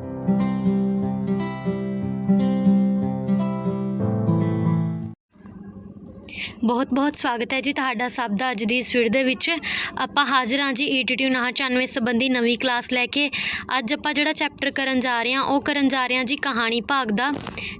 ਬਹੁਤ ਬਹੁਤ ਬਹੁਤ ਸਵਾਗਤ ਹੈ ਜੀ ਤੁਹਾਡਾ ਸਭ ਦਾ ਅੱਜ ਦੀ ਇਸ ਵੀਡੀਓ ਦੇ ਵਿੱਚ। ਆਪਾਂ ਹਾਜ਼ਰ ਹਾਂ ਜੀ ਈਟੀਟੀ 994 ਸੰਬੰਧੀ ਨਵੀਂ ਕਲਾਸ ਲੈ ਕੇ। ਅੱਜ ਆਪਾਂ ਜਿਹੜਾ ਚੈਪਟਰ ਕਰਨ ਜਾ ਰਹੇ ਹਾਂ, ਉਹ ਕਰਨ ਜਾ ਰਹੇ ਹਾਂ ਜੀ ਕਹਾਣੀ ਭਾਗ ਦਾ।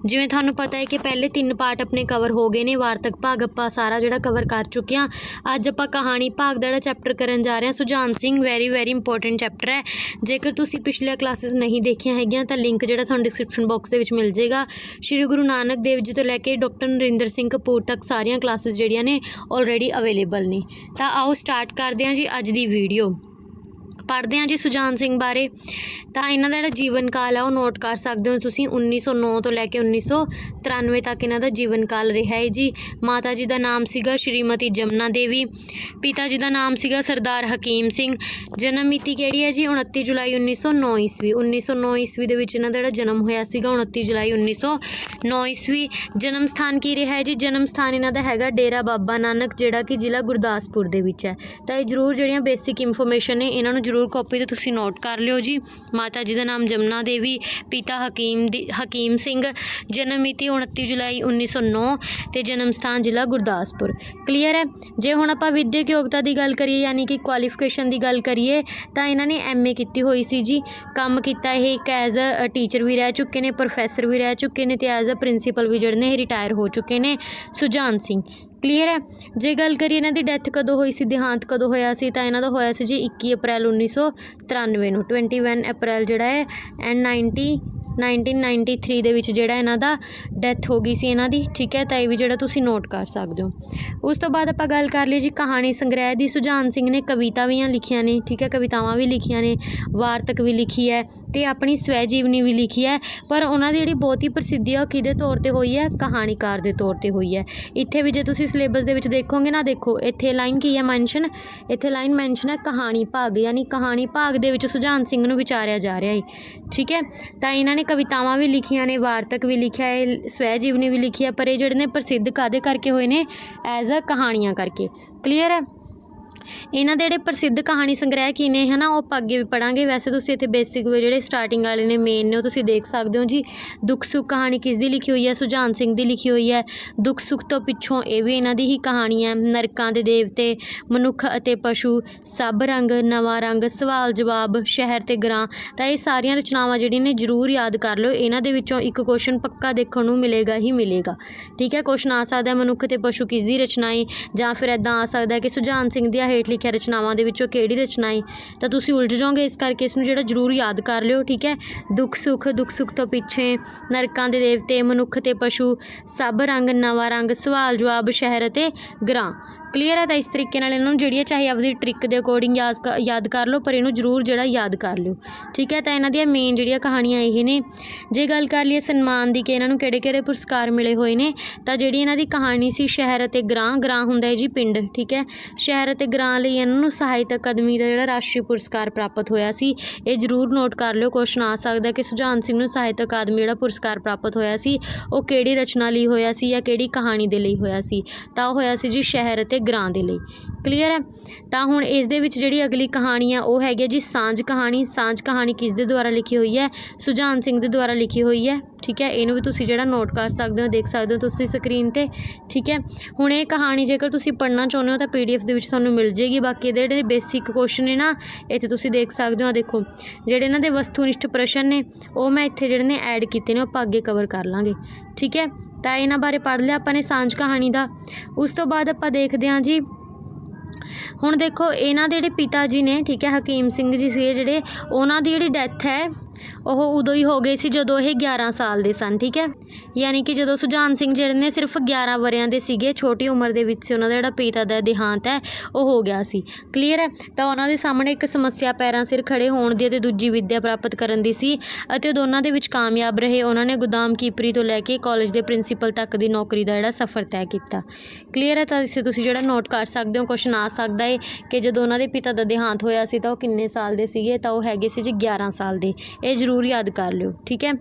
ਜਿਵੇਂ ਤੁਹਾਨੂੰ ਪਤਾ ਹੈ ਕਿ ਪਹਿਲੇ ਤਿੰਨ ਪਾਰਟ ਆਪਣੇ ਕਵਰ ਹੋ ਗਏ ਨੇ, ਵਾਰਤਕ ਭਾਗ ਆਪਾਂ ਸਾਰਾ ਜਿਹੜਾ ਕਵਰ ਕਰ ਚੁੱਕੇ ਹਾਂ। ਅੱਜ ਆਪਾਂ ਕਹਾਣੀ ਭਾਗ ਦਾ ਜਿਹੜਾ ਚੈਪਟਰ ਕਰਨ ਜਾ ਰਹੇ ਹਾਂ, Sujan Singh very very important chapter ਹੈ। ਜੇਕਰ ਤੁਸੀਂ ਪਿਛਲੀਆਂ ਕਲਾਸਿਸ ਨਹੀਂ ਦੇਖੀਆਂ ਹੈਗੀਆਂ, ਤਾਂ ਲਿੰਕ ਜਿਹੜਾ ਤੁਹਾਨੂੰ ਡਿਸਕ੍ਰਿਪਸ਼ਨ ਬਾਕਸ ਦੇ ਵਿੱਚ ਮਿਲ ਜਾਏਗਾ। ਸ਼੍ਰੀ ਗੁਰੂ ਨਾਨਕ ਦੇਵ ਜੀ ਤੋਂ ਲੈ ਕੇ ਡਾਕਟਰ ਨਰਿੰਦਰ ਸਿੰਘ ਕਪੂਰ ਤੱਕ ਸਾਰੀਆਂ ਕਲਾਸਿਸ ਜਿਹੜੀਆਂ ਨੇ ਆਲਰੇਡੀ ਅਵੇਲੇਬਲ ਨੇ। ਤਾਂ ਆਓ ਸਟਾਰਟ ਕਰਦੇ ਹਾਂ ਜੀ ਅੱਜ ਦੀ ਵੀਡੀਓ ਪੜ੍ਹਦੇ ਹਾਂ ਜੀ ਸੁਜਾਨ ਸਿੰਘ ਬਾਰੇ, ਤਾਂ ਇਹਨਾਂ ਦਾ ਜਿਹੜਾ ਜੀਵਨ ਕਾਲ ਆ ਉਹ ਨੋਟ ਕਰ ਸਕਦੇ ਹੋ ਤੁਸੀਂ 1909 ਤੋਂ ਲੈ ਕੇ 1993 ਤੱਕ ਇਹਨਾਂ ਦਾ ਜੀਵਨ ਕਾਲ ਰਿਹਾ ਹੈ ਜੀ। ਮਾਤਾ ਜੀ ਦਾ ਨਾਮ ਸੀਗਾ ਸ਼੍ਰੀਮਤੀ ਜਮਨਾ ਦੇਵੀ, ਪਿਤਾ ਜੀ ਦਾ ਨਾਮ ਸੀਗਾ ਸਰਦਾਰ ਹਕੀਮ ਸਿੰਘ। ਜਨਮ ਮਿਤੀ ਕਿਹੜੀ ਹੈ ਜੀ? 29 ਜੁਲਾਈ 1909 ਈਸਵੀ। 1909 ਈਸਵੀ ਦੇ ਵਿੱਚ ਇਹਨਾਂ ਦਾ ਜਿਹੜਾ ਜਨਮ ਹੋਇਆ ਸੀਗਾ 29 ਜੁਲਾਈ 1909 ਈਸਵੀ। ਜਨਮ ਸਥਾਨ ਕੀ ਰਿਹਾ ਹੈ ਜੀ? ਜਨਮ ਸਥਾਨ ਇਹਨਾਂ ਦਾ ਹੈਗਾ ਡੇਰਾ ਬਾਬਾ ਨਾਨਕ, ਜਿਹੜਾ ਕਿ ਜ਼ਿਲ੍ਹਾ ਗੁਰਦਾਸਪੁਰ ਦੇ ਵਿੱਚ ਹੈ। ਤਾਂ ਇਹ ਜ਼ਰੂਰ ਜਿਹੜੀਆਂ ਬੇਸਿਕ ਇਨਫੋਰਮੇਸ਼ਨ ਨੇ, ਇਹਨਾਂ ਨੂੰ ਜ਼ਰੂਰ ਕਾਪੀ ਤੇ ਤੁਸੀਂ ਨੋਟ ਕਰ ਲਿਓ ਜੀ। ਮਾਤਾ ਜੀ ਦਾ ਨਾਮ ਜਮਨਾ ਦੇਵੀ, ਪਿਤਾ ਹਕੀਮ ਦੀ, ਹਕੀਮ ਸਿੰਘ, ਜਨਮ ਮਿਤੀ 29 ਜੁਲਾਈ 1909 ਤੇ ਜਨਮ ਸਥਾਨ ਜ਼ਿਲ੍ਹਾ ਗੁਰਦਾਸਪੁਰ। ਕਲੀਅਰ ਹੈ? ਜੇ ਹੁਣ ਆਪਾਂ ਵਿਦਿਅਕ ਯੋਗਤਾ ਦੀ ਗੱਲ ਕਰੀਏ ਯਾਨੀ ਕਿ ਕੁਆਲੀਫਿਕੇਸ਼ਨ ਦੀ ਗੱਲ ਕਰੀਏ, ਤਾਂ ਇਹਨਾਂ ਨੇ ਐਮਏ ਕੀਤੀ ਹੋਈ ਸੀ ਜੀ। ਕੰਮ ਕੀਤਾ ਇਹ ਇੱਕ ਐਜ਼ ਅ ਟੀਚਰ ਵੀ ਰਹਿ ਚੁੱਕੇ ਨੇ ਪ੍ਰੋਫੈਸਰ ਵੀ ਰਹਿ ਚੁੱਕੇ ਨੇ ਤੇ ਐਜ਼ ਅ ਪ੍ਰਿੰਸੀਪਲ ਵੀ ਜਿਹੜੇ ਨੇ ਇਹ ਰਿਟਾਇਰ ਹੋ ਚੁੱਕੇ ਨੇ। ਸੁਜਾਨ ਸਿੰਘ ਕਲੀਅਰ ਹੈ? ਜੇ ਗੱਲ ਕਰੀਏ ਇਹਨਾਂ ਦੀ ਡੈਥ ਕਦੋਂ ਹੋਈ ਸੀ, ਦੇਹਾਂਤ ਕਦੋਂ ਹੋਇਆ ਸੀ, ਤਾਂ ਇਹਨਾਂ ਦਾ ਹੋਇਆ ਸੀ ਜੀ 21 ਅਪ੍ਰੈਲ 1993 ਨੂੰ 21 ਅਪ੍ਰੈਲ ਜਿਹੜਾ ਹੈ ਐਂਡ 90 1993 ਦੇ ਵਿੱਚ ਜਿਹੜਾ ਇਹਨਾਂ ਦਾ ਡੈਥ ਹੋ ਗਈ ਸੀ ਇਹਨਾਂ ਦੀ, ਠੀਕ ਹੈ? ਤਾਂ ਇਹ ਵੀ ਜਿਹੜਾ ਤੁਸੀਂ ਨੋਟ ਕਰ ਸਕਦੇ ਹੋ। ਉਸ ਤੋਂ ਬਾਅਦ ਆਪਾਂ ਗੱਲ ਕਰ ਲਈ ਜੀ ਕਹਾਣੀ ਸੰਗ੍ਰਹਿ ਦੀ ਸੁਜਾਨ ਸਿੰਘ ਨੇ ਕਵਿਤਾ ਵੀ ਲਿਖੀਆਂ ਨੇ, ਠੀਕ ਹੈ? ਕਵਿਤਾਵਾਂ ਵੀ ਲਿਖੀਆਂ ਨੇ, ਵਾਰਤਕ ਵੀ ਲਿਖੀ ਹੈ, ਤੇ ਆਪਣੀ ਸਵੈ ਜੀਵਨੀ ਵੀ ਲਿਖੀ ਹੈ, ਪਰ ਉਹਨਾਂ ਦੀ ਜਿਹੜੀ ਬਹੁਤ ਹੀ ਪ੍ਰਸਿੱਧੀ ਆ ਉਹ ਕਿਹਦੇ ਤੌਰ ਤੇ ਹੋਈ ਹੈ, ਕਹਾਣੀਕਾਰ ਦੇ ਤੌਰ ਤੇ ਹੋਈ ਹੈ। ਇੱਥੇ ਵੀ ਜੇ ਤੁਸੀਂ ਸਿਲੇਬਸ ਦੇ ਵਿੱਚ ਦੇਖੋਗੇ ਨਾ, ਦੇਖੋ, ਇੱਥੇ ਲਾਈਨ ਕੀ ਹੈ ਮੈਂਸ਼ਨ ਇੱਥੇ ਲਾਈਨ ਮੈਂਸ਼ਨ ਹੈ ਕਹਾਣੀ ਭਾਗ, ਯਾਨੀ ਕਹਾਣੀ ਭਾਗ ਦੇ ਵਿੱਚ ਸੁਜਾਨ ਸਿੰਘ ਨੂੰ ਵਿਚਾਰਿਆ ਜਾ ਰਿਹਾ ਹੈ ਠੀਕ ਹੈ? ਤਾਂ ਇਹਨਾਂ ਨੇ ਕਵਿਤਾਵਾਂ ਵੀ ਲਿਖੀਆਂ ਨੇ, ਵਾਰਤਕ ਵੀ ਲਿਖਿਆ ਹੈ ਸਵੈ ਜੀਵਨੀ ਵੀ ਲਿਖੀ ਹੈ, ਪਰ ਇਹ ਜਿਹੜੇ ਨੇ ਪ੍ਰਸਿੱਧ ਕਾਦੇ ਕਰਕੇ ਹੋਏ ਨੇ? ਐਜ਼ ਅ ਕਹਾਣੀਆਂ ਕਰਕੇ। ਕਲੀਅਰ ਹੈ? ਇਹਨਾਂ ਦੇ ਜਿਹੜੇ ਪ੍ਰਸਿੱਧ ਕਹਾਣੀ ਸੰਗ੍ਰਹਿ ਕੀ ਨੇ ਹਨਾ ਉਹ ਆਪਾਂ ਅੱਗੇ ਵੀ ਪੜਾਂਗੇ ਵੈਸੇ ਤੁਸੀਂ ਇੱਥੇ ਬੇਸਿਕ ਜਿਹੜੇ ਸਟਾਰਟਿੰਗ ਵਾਲੇ ਨੇ ਮੇਨ ਨੇ, ਉਹ ਤੁਸੀਂ ਦੇਖ ਸਕਦੇ ਹੋ ਜੀ। ਦੁੱਖ ਸੁੱਖ ਕਹਾਣੀ ਕਿਸ ਦੀ ਲਿਖੀ ਹੋਈ ਹੈ? ਸੁਜਾਨ ਸਿੰਘ ਦੀ ਲਿਖੀ ਹੋਈ ਹੈ। ਦੁੱਖ ਸੁੱਖ ਤੋਂ ਪਿੱਛੋਂ ਇਹ ਵੀ ਇਹਨਾਂ ਦੀ ਹੀ ਕਹਾਣੀ ਹੈ। ਨਰਕਾਂ ਦੇ ਦੇਵਤੇ, ਮਨੁੱਖ ਅਤੇ ਪਸ਼ੂ, ਸਭ ਰੰਗ, ਨਵਾਂ ਰੰਗ, ਸਵਾਲ ਜਵਾਬ, ਸ਼ਹਿਰ ਤੇ ਗ੍ਰਾਂ ਤਾਂ ਇਹ ਸਾਰੀਆਂ ਰਚਨਾਵਾਂ ਜਿਹੜੀਆਂ ਨੇ, ਜ਼ਰੂਰ ਯਾਦ ਕਰ ਲਓ। ਇਹਨਾਂ ਦੇ ਵਿੱਚੋਂ ਇੱਕ ਕੁਐਸਚਨ ਪੱਕਾ ਦੇਖਣ ਨੂੰ ਮਿਲੇਗਾ ਹੀ ਮਿਲੇਗਾ। ਠੀਕ ਹੈ? ਕੁਐਸਚਨ ਆ ਸਕਦਾ ਮਨੁੱਖ ਤੇ ਪਸ਼ੂ ਕਿਸ ਦੀ ਰਚਨਾ ਹੈ ਜਾਂ ਫਿਰ ਇਦਾਂ ਆ ਸਕਦਾ ਕਿ ਸੁਜਾਨ ਸਿੰਘ ਦੀਆਂ ਹੇਠ ਲਿਖਿਆ ਰਚਨਾਵਾਂ ਦੇ ਵਿੱਚੋਂ ਕਿਹੜੀ ਰਚਨਾ ਹੈ? ਤਾਂ ਤੁਸੀਂ ਉਲਝ ਜਾਓਗੇ ਇਸ ਕਰਕੇ ਇਸ ਨੂੰ ਜਿਹੜਾ ਜ਼ਰੂਰ ਯਾਦ ਕਰ ਲਿਓ, ਠੀਕ ਹੈ? ਦੁੱਖ ਸੁੱਖ ਦੁੱਖ ਸੁੱਖ ਤੋਂ ਪਿੱਛੇ ਨਰਕਾਂ ਦੇ ਦੇਵਤੇ, ਮਨੁੱਖ ਤੇ ਪਸ਼ੂ, ਸਭ ਰੰਗ, ਨਵਾਂ ਰੰਗ ਸਵਾਲ ਜਵਾਬ ਸ਼ਹਿਰ ਅਤੇ ਗ੍ਰਾਂ ਕਲੀਅਰ ਹੈ ਤਾਂ ਇਸ ਤਰੀਕੇ ਨਾਲ ਇਹਨਾਂ ਨੂੰ ਜਿਹੜੀ ਹੈ ਚਾਹੇ ਆਪਦੀ ਟ੍ਰਿਕ ਦੇ ਅਕੋਰਡਿੰਗ ਯਾਦ ਕ- ਯਾਦ ਕਰ ਲਓ, ਪਰ ਇਹਨੂੰ ਜ਼ਰੂਰ ਜਿਹੜਾ ਯਾਦ ਕਰ ਲਿਓ। ਠੀਕ ਹੈ, ਤਾਂ ਇਹਨਾਂ ਦੀਆਂ ਮੇਨ ਜਿਹੜੀਆਂ ਕਹਾਣੀਆਂ ਇਹ ਨੇ। ਜੇ ਗੱਲ ਕਰ ਲਈਏ ਸਨਮਾਨ ਦੀ ਕਿ ਇਹਨਾਂ ਨੂੰ ਕਿਹੜੇ ਕਿਹੜੇ ਪੁਰਸਕਾਰ ਮਿਲੇ ਹੋਏ ਨੇ, ਤਾਂ ਜਿਹੜੀ ਇਹਨਾਂ ਦੀ ਕਹਾਣੀ ਸੀ ਸ਼ਹਿਰ ਅਤੇ ਗ੍ਰਾਂ ਗ੍ਰਾਂ ਹੁੰਦਾ ਹੈ ਜੀ ਪਿੰਡ, ਠੀਕ ਹੈ। ਸ਼ਹਿਰ ਅਤੇ ਗ੍ਰਾਂ ਲਈ ਇਹਨਾਂ ਨੂੰ ਸਾਹਿਤ ਅਕਾਦਮੀ ਦਾ ਜਿਹੜਾ ਰਾਸ਼ਟਰੀ ਪੁਰਸਕਾਰ ਪ੍ਰਾਪਤ ਹੋਇਆ ਸੀ, ਇਹ ਜ਼ਰੂਰ ਨੋਟ ਕਰ ਲਿਓ ਕੁਐਸਚਨ ਆ ਸਕਦਾ ਕਿ ਸੁਜਾਨ ਸਿੰਘ ਨੂੰ ਸਾਹਿਤ ਅਕਾਦਮੀ ਜਿਹੜਾ ਪੁਰਸਕਾਰ ਪ੍ਰਾਪਤ ਹੋਇਆ ਸੀ, ਉਹ ਕਿਹੜੀ ਰਚਨਾ ਲਈ ਹੋਇਆ ਸੀ ਜਾਂ ਕਿਹੜੀ ਕਹਾਣੀ ਦੇ ਲਈ ਹੋਇਆ ਸੀ। ਤਾਂ ਉਹ ਹੋਇਆ ਸੀ ਜੀ ਸ਼ਹਿਰ ਅਤੇ ਗ੍ਰਾਂ ਦੇ ਲਈ। ਕਲੀਅਰ ਹੈ? ਤਾਂ ਹੁਣ ਇਸ ਦੇ ਵਿੱਚ ਜਿਹੜੀ ਅਗਲੀ ਕਹਾਣੀ ਆ, ਉਹ ਹੈਗੀ ਹੈ ਜੀ ਸਾਂਝ ਕਹਾਣੀ। ਸਾਂਝ ਕਹਾਣੀ ਕਿਸ ਦੇ ਦੁਆਰਾ ਲਿਖੀ ਹੋਈ ਹੈ? ਸੁਜਾਨ ਸਿੰਘ ਦੇ ਦੁਆਰਾ ਲਿਖੀ ਹੋਈ ਹੈ। ਠੀਕ ਹੈ? ਇਹਨੂੰ ਵੀ ਤੁਸੀਂ ਜਿਹੜਾ ਨੋਟ ਕਰ ਸਕਦੇ ਹੋ, ਦੇਖ ਸਕਦੇ ਹੋ ਤੁਸੀਂ ਸਕਰੀਨ ਤੇ। ਠੀਕ ਹੈ? ਹੁਣ ਇਹ ਕਹਾਣੀ ਜੇਕਰ ਤੁਸੀਂ ਪੜ੍ਹਨਾ ਚਾਹੁੰਦੇ ਹੋ ਤਾਂ ਪੀਡੀਐਫ ਦੇ ਵਿੱਚ ਤੁਹਾਨੂੰ ਮਿਲ ਜੇਗੀ। ਬਾਕੀ ਇਹਦੇ ਜਿਹੜੇ ਬੇਸਿਕ ਕੁਐਸਚਨ ਨੇ ਨਾ, ਇੱਥੇ ਤੁਸੀਂ ਦੇਖ ਸਕਦੇ ਹੋ। ਦੇਖੋ, ਜਿਹੜੇ ਇਹਨਾਂ ਦੇ ਵਸਤੂਨਿਸ਼ਟ ਪ੍ਰਸ਼ਨ ਨੇ, ਉਹ ਮੈਂ ਇੱਥੇ ਜਿਹੜੇ ਨੇ ਐਡ ਕੀਤੇ ਨੇ, ਉਹ ਆਪਾਂ ਅੱਗੇ ਕਵਰ ਕਰ ਲਾਂਗੇ। ਠੀਕ ਹੈ? ਤਾਂ ਇਹਨਾਂ ਬਾਰੇ ਪੜ੍ਹ ਲਿਆ ਆਪਾਂ ਨੇ ਸਾਂਝ ਕਹਾਣੀ ਦਾ। ਉਸ ਤੋਂ ਬਾਅਦ ਆਪਾਂ ਦੇਖਦੇ ਹਾਂ ਜੀ। ਹੁਣ ਦੇਖੋ, ਇਹਨਾਂ ਦੇ ਜਿਹੜੇ ਪਿਤਾ ਜੀ ਨੇ, ਠੀਕ ਹੈ, ਹਕੀਮ ਸਿੰਘ ਜੀ ਸੀ ਜਿਹੜੇ, ਉਹਨਾਂ ਦੀ ਜਿਹੜੀ ਡੈਥ ਹੈ ਉਹ ਉਦੋਂ ਹੀ ਹੋ ਗਏ ਸੀ ਜਦੋਂ ਇਹ 11 ਸਾਲ ਦੇ ਸਨ, ਠੀਕ ਹੈ? ਯਾਨੀ ਕਿ ਜਦੋਂ ਸੁਜਾਨ ਸਿੰਘ ਜਿਹੜੇ ਨੇ ਸਿਰਫ 11 ਵਰਿਆਂ ਦੇ ਸੀਗੇ, ਛੋਟੀ ਉਮਰ ਦੇ ਵਿੱਚ ਸੀ ਉਹਨਾਂ ਦਾ ਜਿਹੜਾ ਪਿਤਾ ਦਾ ਦੇਹਾਂਤ ਹੈ, ਉਹ ਹੋ ਗਿਆ ਸੀ। ਕਲੀਅਰ ਹੈ? ਤਾਂ ਉਹਨਾਂ ਦੇ ਸਾਹਮਣੇ ਇੱਕ ਸਮੱਸਿਆ ਪੈਰਾਂ ਸਿਰ ਖੜੇ ਹੋਣ ਦੀ ਅਤੇ ਦੂਜੀ ਵਿੱਦਿਆ ਪ੍ਰਾਪਤ ਕਰਨ ਦੀ ਸੀ ਅਤੇ ਉਹ ਦੋਨਾਂ ਦੇ ਵਿੱਚ ਕਾਮਯਾਬ ਰਹੇ ਉਹਨਾਂ ਨੇ ਗੋਦਾਮ ਕੀਪਰੀ ਤੋਂ ਲੈ ਕੇ ਕਾਲਜ ਦੇ ਪ੍ਰਿੰਸੀਪਲ ਤੱਕ ਦੀ ਨੌਕਰੀ ਦਾ ਜਿਹੜਾ ਸਫ਼ਰ ਤੈਅ ਕੀਤਾ। ਕਲੀਅਰ ਹੈ? ਤਾਂ ਇਸੇ ਤੁਸੀਂ ਜਿਹੜਾ ਨੋਟ ਕਰ ਸਕਦੇ ਹੋ ਕੁਐਸਚਨ ਆ ਸਕਦਾ ਹੈ ਕਿ ਜਦੋਂ ਉਹਨਾਂ ਦੇ ਪਿਤਾ ਦਾ ਦੇਹਾਂਤ ਹੋਇਆ ਸੀ ਤਾਂ ਉਹ ਕਿੰਨੇ ਸਾਲ ਦੇ ਸੀਗੇ? ਤਾਂ ਉਹ ਹੈਗੇ ਸੀ ਜੀ 11 ਸਾਲ ਦੇ। ਇਹ ਜ਼ਰੂਰ ਜ਼ਰੂਰ ਯਾਦ ਕਰ ਲਿਓ, ਠੀਕ ਹੈ?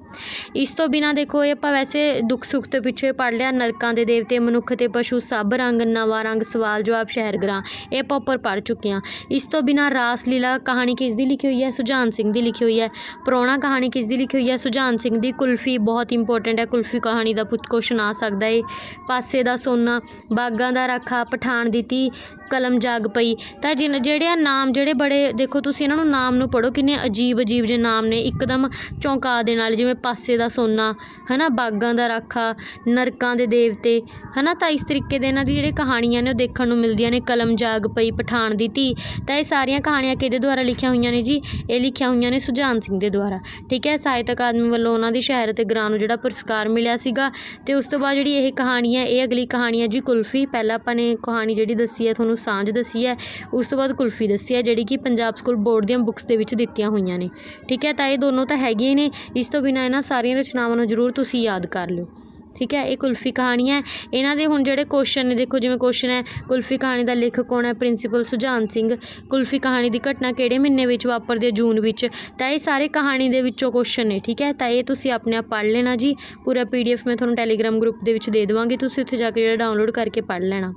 ਇਸ ਤੋਂ ਬਿਨਾ ਦੇਖੋ, ਇਹ ਆਪਾਂ ਵੈਸੇ ਦੁੱਖ ਸੁੱਖ ਤੋਂ ਪਿੱਛੇ ਪੜ ਲਿਆ, ਨਰਕਾਂ ਦੇ ਦੇਵਤੇ, ਮਨੁੱਖ ਤੇ ਪਸ਼ੂ, ਸਭ ਰੰਗ, ਨਵਾਂ ਰੰਗ, ਸਵਾਲ ਜਵਾਬ, ਸ਼ਹਿਰ ਗ੍ਰਾਂ ਇਹ ਆਪਾਂ ਉੱਪਰ ਪੜ ਚੁੱਕੇ ਹਾਂ। ਇਸ ਤੋਂ ਬਿਨਾ ਰਾਸ ਲੀਲਾ ਕਹਾਣੀ ਕਿਸ ਦੀ ਲਿਖੀ ਹੋਈ ਹੈ? ਸੁਜਾਨ ਸਿੰਘ ਦੀ ਲਿਖੀ ਹੋਈ ਹੈ। ਪ੍ਰੋਣਾ ਕਹਾਣੀ ਕਿਸ ਦੀ ਲਿਖੀ ਹੋਈ ਹੈ? ਸੁਜਾਨ ਸਿੰਘ ਦੀ ਕੁਲਫੀ ਬਹੁਤ ਇੰਪੋਰਟੈਂਟ ਹੈ, ਕੁਲਫੀ ਕਹਾਣੀ ਦਾ ਪੁੱਛ ਕੁਐਸਚਨ ਆ ਸਕਦਾ ਹੈ ਪਾਸੇ ਦਾ ਸੋਨਾ, ਬਾਗਾਂ ਦਾ ਰਾਖਾ, ਪਠਾਨ ਦੀ ਧੀ ਕਲਮ ਜਾਗ ਪਈ। ਤਾਂ ਜਿਨ ਜਿਹੜੇ ਆ ਨਾਮ ਜਿਹੜੇ ਬੜੇ, ਦੇਖੋ ਤੁਸੀਂ ਇਹਨਾਂ ਨੂੰ ਨਾਮ ਨੂੰ ਪੜ੍ਹੋ, ਕਿੰਨੇ ਅਜੀਬ ਅਜੀਬ ਜਿਹੇ ਨਾਮ ਨੇ। ਇੱਕਦਮ ਚੌਂਕਾ ਦੇਣ ਵਾਲੇ, ਜਿਵੇਂ ਪਾਸੇ ਦਾ ਸੋਨਾ ਹੈ ਨਾ ਬਾਗਾਂ ਦਾ ਰਾਖਾ, ਨਰਕਾਂ ਦੇ ਦੇਵਤੇ ਹੈ ਨਾ ਤਾਂ ਇਸ ਤਰੀਕੇ ਦੇ ਇਹਨਾਂ ਦੀ ਜਿਹੜੇ ਕਹਾਣੀਆਂ ਨੇ ਉਹ ਦੇਖਣ ਨੂੰ ਮਿਲਦੀਆਂ ਨੇ। ਕਲਮ ਜਾਗ ਪਈ ਪਠਾਨ ਦੀ ਧੀ। ਤਾਂ ਇਹ ਸਾਰੀਆਂ ਕਹਾਣੀਆਂ ਕਿਹਦੇ ਦੁਆਰਾ ਲਿਖੀਆਂ ਹੋਈਆਂ ਨੇ ਜੀ? ਇਹ ਲਿਖੀਆਂ ਹੋਈਆਂ ਨੇ ਸੁਜਾਨ ਸਿੰਘ ਦੇ ਦੁਆਰਾ। ਠੀਕ ਹੈ, ਸਾਹਿਤ ਅਕਾਦਮੀ ਵੱਲੋਂ ਉਹਨਾਂ ਦੀ ਸ਼ਹਿਰ ਅਤੇ ਗ੍ਰਾਂ ਨੂੰ ਜਿਹੜਾ ਪੁਰਸਕਾਰ ਮਿਲਿਆ ਸੀਗਾ। ਤੇ ਉਸ ਤੋਂ ਬਾਅਦ ਜਿਹੜੀ ਇਹ ਕਹਾਣੀ ਹੈ, ਇਹ ਅਗਲੀ ਕਹਾਣੀ ਹੈ ਜੀ ਕੁਲਫੀ। ਪਹਿਲਾਂ ਆਪਾਂ ਨੇ ਕਹਾਣੀ ਜਿਹੜੀ ਦੱਸੀ ਹੈ, ਤੁਹਾਨੂੰ ਸਾਂਝ ਦੱਸੀ ਹੈ, ਉਸ ਤੋਂ ਬਾਅਦ ਕੁਲਫੀ ਦੱਸੀ ਹੈ, ਜਿਹੜੀ ਕਿ ਪੰਜਾਬ ਸਕੂਲ ਬੋਰਡ ਦੀਆਂ ਬੁੱਕਸ ਦੇ ਵਿੱਚ ਦਿੱਤੀਆਂ ਹੋਈਆਂ ਨੇ। ਠੀਕ ਹੈ, ਤਾਂ ਇਹ ਦੋਨੋਂ ਤਾਂ ਹੈਗੀਆਂ ਨੇ, ਇਸ ਤੋਂ ਬਿਨਾਂ ਇਹਨਾਂ ਸਾਰੀਆਂ ਰਚਨਾਵਾਂ ਨੂੰ ਜ਼ਰੂਰ ਤੁਸੀਂ ਯਾਦ ਕਰ ਲਿਓ। ਠੀਕ ਹੈ, ਇਹ ਕੁਲਫੀ ਕਹਾਣੀ ਹੈ। ਇਹਨਾਂ ਦੇ ਹੁਣ ਜਿਹੜੇ ਕੁਐਸਚਨ ਨੇ, ਦੇਖੋ ਜਿਵੇਂ ਕੁਐਸਚਨ ਹੈ, ਕੁਲਫੀ ਕਹਾਣੀ ਦਾ ਲੇਖਕ ਕੌਣ ਹੈ? ਪ੍ਰਿੰਸੀਪਲ ਸੁਜਾਨ ਸਿੰਘ। ਕੁਲਫੀ ਕਹਾਣੀ ਦੀ ਘਟਨਾ ਕਿਹੜੇ ਮਹੀਨੇ ਵਿੱਚ ਵਾਪਰਦੀ ਹੈ? ਜੂਨ ਵਿੱਚ। ਤਾਂ ਇਹ ਸਾਰੇ ਕਹਾਣੀ ਦੇ ਵਿੱਚੋਂ ਕੁਐਸਚਨ ਨੇ, ਠੀਕ ਹੈ। ਤਾਂ ਇਹ ਤੁਸੀਂ ਆਪਣੇ ਆਪ ਪੜ੍ਹ ਲੈਣਾ ਜੀ। ਪੂਰਾ ਪੀਡੀਐਫ ਮੈਂ ਤੁਹਾਨੂੰ ਟੈਲੀਗ੍ਰਾਮ ਗਰੁੱਪ ਦੇ ਵਿੱਚ ਦੇ ਦੇਵਾਂਗੀ। ਤੁਸੀਂ ਉੱਥੇ ਜਾ ਕੇ ਜਿਹੜਾ ਡਾਊਨਲੋਡ ਕਰਕੇ ਪੜ੍ਹ ਲੈਣਾ।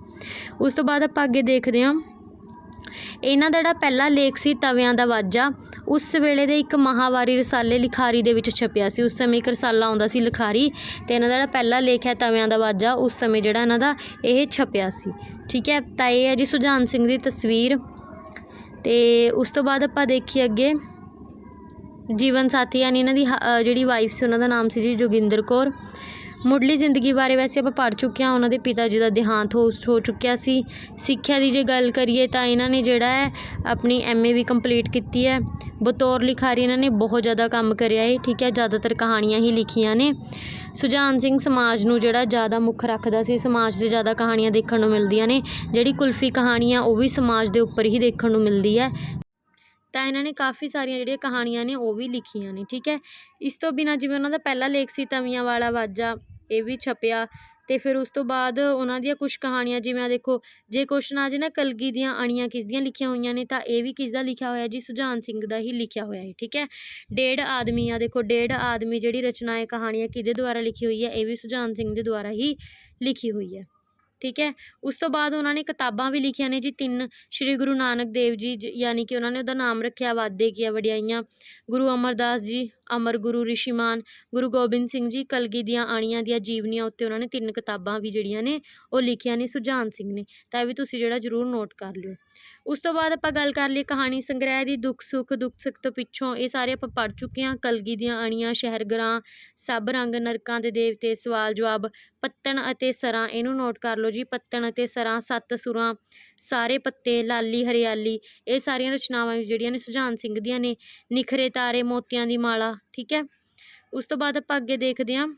ਉਸ ਤੋਂ ਬਾਅਦ ਆਪਾਂ ਅੱਗੇ ਦੇਖਦੇ ਹਾਂ। ਇਹਨਾਂ ਦਾ ਜਿਹੜਾ ਪਹਿਲਾ ਲੇਖ ਸੀ ਤਵਿਆਂ ਦਾ ਵਾਜਾ, ਉਸ ਵੇਲੇ ਦੇ ਇੱਕ ਮਹਾਵਾਰੀ ਰਸਾਲੇ ਲਿਖਾਰੀ ਦੇ ਵਿੱਚ ਛਪਿਆ ਸੀ। ਉਸ ਸਮੇਂ ਇੱਕ ਰਸਾਲਾ ਆਉਂਦਾ ਸੀ ਲਿਖਾਰੀ ਤੇ ਇਹਨਾਂ ਦਾ ਜਿਹੜਾ ਪਹਿਲਾ ਲੇਖ ਹੈ ਤਵਿਆਂ ਦਾ ਵਾਜਾ, ਉਸ ਸਮੇਂ ਜਿਹੜਾ ਇਹਨਾਂ ਦਾ ਇਹ ਛਪਿਆ ਸੀ। ਠੀਕ ਹੈ, ਤਾਂ ਇਹ ਹੈ ਜੀ ਸੁਜਾਨ ਸਿੰਘ ਦੀ ਤਸਵੀਰ। ਤੇ ਉਸ ਤੋਂ ਬਾਅਦ ਆਪਾਂ ਦੇਖੀਏ ਅੱਗੇ। ਜੀਵਨ ਸਾਥੀ ਯਾਨੀ ਇਹਨਾਂ ਦੀ ਹ- ਜਿਹੜੀ ਵਾਈਫ ਸੀ, ਉਹਨਾਂ ਦਾ ਨਾਮ ਸੀ ਜੀ ਜੋਗਿੰਦਰ ਕੌਰ। ਮੁੱਢਲੀ ਜ਼ਿੰਦਗੀ ਬਾਰੇ ਵੈਸੇ ਆਪਾਂ ਪੜ੍ਹ ਚੁੱਕੇ ਹਾਂ, ਉਹਨਾਂ ਦੇ ਪਿਤਾ ਜੀ ਦਾ ਦੇਹਾਂਤ ਹੋ ਹੋ ਚੁੱਕਿਆ ਸੀ। ਸਿੱਖਿਆ ਦੀ ਜੇ ਗੱਲ ਕਰੀਏ ਤਾਂ ਇਹਨਾਂ ਨੇ ਜਿਹੜਾ ਹੈ, ਆਪਣੀ ਐਮਏ ਵੀ ਕੰਪਲੀਟ ਕੀਤੀ ਹੈ। ਬਤੌਰ ਲਿਖਾਰੀ ਇਹਨਾਂ ਨੇ ਬਹੁਤ ਜ਼ਿਆਦਾ ਕੰਮ ਕਰਿਆ ਹੈ ਠੀਕ ਹੈ, ਜ਼ਿਆਦਾਤਰ ਕਹਾਣੀਆਂ ਹੀ ਲਿਖੀਆਂ ਨੇ। ਸੁਜਾਨ ਸਿੰਘ ਸਮਾਜ ਨੂੰ ਜਿਹੜਾ ਜ਼ਿਆਦਾ ਮੁੱਖ ਰੱਖਦਾ ਸੀ, ਸਮਾਜ ਦੇ ਜ਼ਿਆਦਾ ਕਹਾਣੀਆਂ ਦੇਖਣ ਨੂੰ ਮਿਲਦੀਆਂ ਨੇ। ਜਿਹੜੀ ਕੁਲਫੀ ਕਹਾਣੀ ਆ, ਉਹ ਵੀ ਸਮਾਜ ਦੇ ਉੱਪਰ ਹੀ ਦੇਖਣ ਨੂੰ ਮਿਲਦੀ ਹੈ। ਤਾਂ ਇਹਨਾਂ ਨੇ ਕਾਫੀ ਸਾਰੀਆਂ ਜਿਹੜੀਆਂ ਕਹਾਣੀਆਂ ਨੇ, ਉਹ ਵੀ ਲਿਖੀਆਂ ਨੇ, ਠੀਕ ਹੈ। ਇਸ ਤੋਂ ਬਿਨਾਂ ਜਿਵੇਂ ਉਹਨਾਂ ਦਾ ਪਹਿਲਾ ਲੇਖ ਸੀ, ਤਵੀਆਂ ਵਾਲਾ ਵਾਜਾ ਇਹ ਵੀ ਛਪਿਆ। ਤੇ ਫਿਰ ਉਸ ਤੋਂ ਬਾਅਦ ਉਹਨਾਂ ਦੀਆਂ ਕੁਝ ਕਹਾਣੀਆਂ, ਜਿਵੇਂ ਆ ਦੇਖੋ, ਜੇ ਕੁਐਸਚਨ ਆ ਜੇ ਨਾ ਕਲਗੀ ਦੀਆਂ ਅਣੀਆਂ ਕਿਸ ਦੀਆਂ ਲਿਖੀਆਂ ਹੋਈਆਂ ਨੇ, ਤਾਂ ਇਹ ਵੀ ਕਿਸ ਦਾ ਲਿਖਿਆ ਹੋਇਆ ਜੀ? ਸੁਜਾਨ ਸਿੰਘ ਦਾ ਹੀ ਲਿਖਿਆ ਹੋਇਆ ਹੈ ਠੀਕ ਹੈ? ਡੇਢ ਆਦਮੀ ਆ ਦੇਖੋ, ਡੇਢ ਆਦਮੀ ਜਿਹੜੀ ਰਚਨਾ ਹੈ, ਕਹਾਣੀ ਕਹਾਣੀਆਂ ਕਿਹਦੇ ਦੁਆਰਾ ਲਿਖੀ ਹੋਈ ਹੈ? ਇਹ ਵੀ ਸੁਜਾਨ ਸਿੰਘ ਦੇ ਦੁਆਰਾ ਹੀ ਲਿਖੀ ਹੋਈ ਹੈ, ਠੀਕ ਹੈ? ਉਸ ਤੋਂ ਬਾਅਦ ਉਹਨਾਂ ਨੇ ਕਿਤਾਬਾਂ ਵੀ ਲਿਖੀਆਂ ਨੇ ਜੀ, ਤਿੰਨ। ਸ਼੍ਰੀ ਗੁਰੂ ਨਾਨਕ ਦੇਵ ਜੀ, ਜ- ਯਾਨੀ ਕਿ ਉਹਨਾਂ ਨੇ ਉਹਦਾ ਨਾਮ ਰੱਖਿਆ ਵਾਦੇ ਕੀਆ, ਵਡਿਆਈਆਂ। ਗੁਰੂ ਅਮਰਦਾਸ ਜੀ ਅਮਰ ਗੁਰੂ ਰਿਸ਼ੀਮਾਨ ਗੁਰੂ ਗੋਬਿੰਦ ਸਿੰਘ ਜੀ ਕਲਗੀ ਦੀਆਂ ਆਣੀਆਂ ਦੀਆਂ ਜੀਵਨੀਆਂ ਉੱਤੇ ਉਹਨਾਂ ਨੇ ਤਿੰਨ ਕਿਤਾਬਾਂ ਵੀ ਜਿਹੜੀਆਂ ਨੇ ਉਹ ਲਿਖੀਆਂ ਨੇ, ਸੁਜਾਨ ਸਿੰਘ ਨੇ, ਤਾਂ ਇਹ ਵੀ ਤੁਸੀਂ ਜਿਹੜਾ ਜ਼ਰੂਰ ਨੋਟ ਕਰ ਲਿਓ। ਉਸ ਤੋਂ ਬਾਅਦ ਆਪਾਂ ਗੱਲ ਕਰ ਲਈ ਕਹਾਣੀ ਸੰਗ੍ਰਹਿ ਦੀ, ਦੁੱਖ ਸੁੱਖ ਦੁੱਖ ਸੁੱਖ ਤੋਂ ਪਿੱਛੋਂ ਇਹ ਸਾਰੇ ਆਪਾਂ ਪੜ੍ਹ ਚੁੱਕੇ ਹਾਂ, ਕਲਗੀ ਦੀਆਂ ਆਣੀਆਂ ਸ਼ਹਿਰ ਗਰਾਂ ਸਭ ਰੰਗ ਨਰਕਾਂ ਦੇ ਦੇਵਤੇ ਸਵਾਲ ਜਵਾਬ ਪੱਤਣ ਅਤੇ ਸਰਾਂ, ਇਹਨੂੰ ਨੋਟ ਕਰ ਲਓ ਜੀ, ਪੱਤਣ ਅਤੇ ਸਰਾਂ, ਸੱਤ ਸੁਰਾਂ ਸਾਰੇ ਪੱਤੇ, ਲਾਲੀ, ਹਰਿਆਲੀ, ਇਹ ਸਾਰੀਆਂ ਰਚਨਾਵਾਂ ਜਿਹੜੀਆਂ ਨੇ ਸੁਜਾਨ ਸਿੰਘ ਦੀਆਂ ਨੇ, ਨਿਖਰੇ ਤਾਰੇ, ਮੋਤੀਆਂ ਦੀ ਮਾਲਾ, ਠੀਕ ਹੈ? ਉਸ ਤੋਂ ਬਾਅਦ ਆਪਾਂ ਅੱਗੇ ਦੇਖਦੇ ਹਾਂ।